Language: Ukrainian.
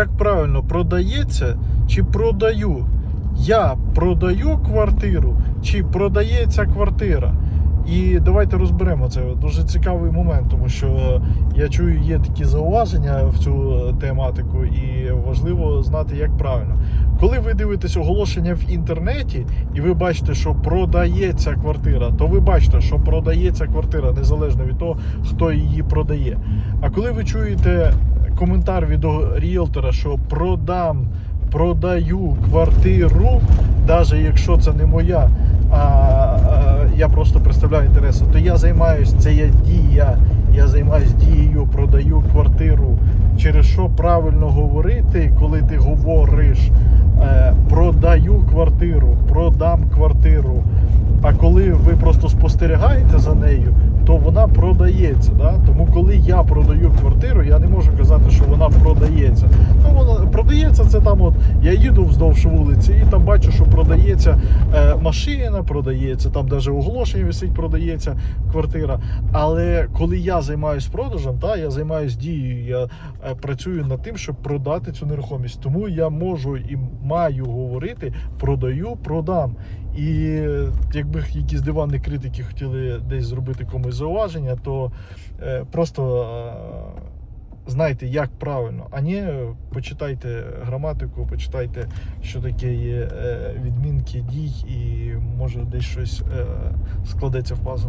Як правильно продається чи продаю? Я продаю квартиру чи продається квартира? І давайте розберемо це. Дуже цікавий момент, тому що я чую, є такі зауваження в цю тематику, і важливо знати, як правильно. Коли ви дивитесь оголошення в інтернеті і ви бачите, що продається квартира, то ви бачите, що продається квартира незалежно від того, хто її продає. А коли ви чуєте коментар від ріелтора, що продам, продаю квартиру, навіть якщо це не моя, а, а я просто представляю інтереси, то я займаюся, це я дія. Я займаюся дією, продаю квартиру. Через що правильно говорити, коли ти говориш продаю квартиру, продам квартиру. А коли ви просто спостерігаєте за нею, то вона продається. Да? Тому коли я продаю квартиру, я не можу казати, що вона продається. Ну, вона продається це там. От я їду вздовж вулиці і там бачу, що продається е, машина, продається, там навіть оголошення висить, продається квартира. Але коли я займаюся продажем, та, я займаюся дією, я е, працюю над тим, щоб продати цю нерухомість. Тому я можу і маю говорити продаю, продам. І якби якісь диванні критики хотіли десь зробити комусь зауваження, то е, просто е, знайте, як правильно, а не почитайте граматику, почитайте, що таке є е, відмінки дій, і може десь щось е, складеться в пазл.